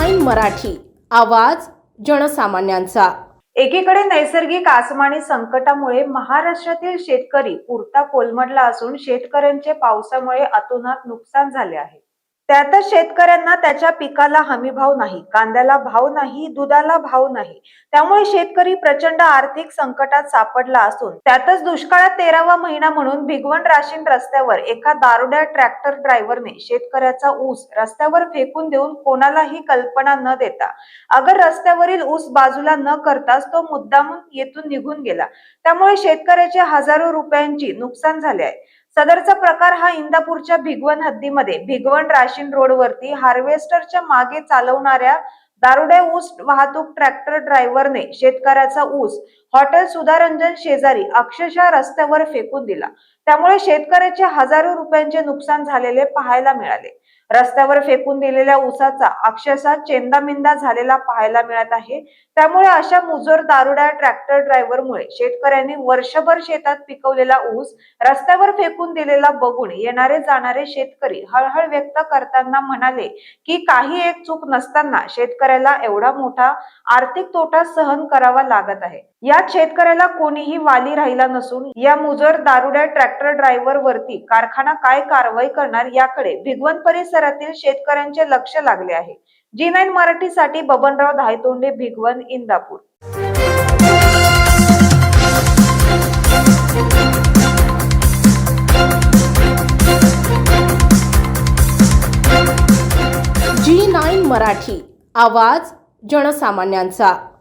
मराठी आवाज जनसामान्यांचा. एकीकडे नैसर्गिक आसमानी संकटामुळे महाराष्ट्रातील शेतकरी पुरता कोलमडला असून शेतकऱ्यांचे पावसामुळे अतोनात नुकसान झाले आहे. त्यातच शेतकऱ्यांना त्याच्या पिकाला हमी भाव नाही कांद्याला भाव नाही दुधाला भाव नाही. त्यामुळे शेतकरी प्रचंड आर्थिक संकटात सापडला असून त्यातच दुष्काळात तेरावा महिना म्हणून भिगवण राशीन रस्त्यावर एका दारुड्या ट्रॅक्टर ड्रायव्हरने शेतकऱ्याचा ऊस रस्त्यावर फेकून देऊन कोणालाही कल्पना न देता अगर रस्त्यावरील ऊस बाजूला न करताच तो मुद्दामून येथून निघून गेला. त्यामुळे शेतकऱ्याचे हजारो रुपयांची नुकसान झाले आहे. सदरचा प्रकार हा इंदापूरच्या भिगवण हद्दीमध्ये भिगवण राशीन रोडवरती हार्वेस्टरच्या मागे चालवणाऱ्या दारुड्या ऊस वाहतूक ट्रॅक्टर ड्रायव्हरने शेतकऱ्याचा ऊस हॉटेल सुधारंजन शेजारी अक्षरशः रस्त्यावर फेकून दिला. त्यामुळे शेतकऱ्याचे हजारो रुपयांचे नुकसान झालेले पाहायला मिळाले. रस्त्यावर फेकून दिलेल्या ऊसाचा अक्षरशः चेंदामिंदा झालेला पाहायला मिळत आहे. त्यामुळे अशा मुजोर दारुड्या ट्रॅक्टर ड्रायव्हरमुळे शेतकऱ्यांनी वर्षभर शेतात पिकवलेला ऊस रस्त्यावर फेकून दिलेला बघून येणारे जाणारे शेतकरी हळहळ व्यक्त करताना म्हणाले की काही एक चूक नसताना शेतकऱ्याला एवढा मोठा आर्थिक तोटा सहन करावा लागत आहे. यात शेतकऱ्याला कोणीही वाली राहिला नसून या मुजर दारुड्या ट्रॅक्टर ड्रायव्हर वरती कारखाना काय कारवाई करणार याकडे भिगवण परिसरातील शेतकऱ्यांचे लक्ष लागले आहे. जी नाईन मराठीसाठी Babanrao Dhaytonde Bhigwan Indapur. G nine Marathi. आवाज जनसामान्यांचा.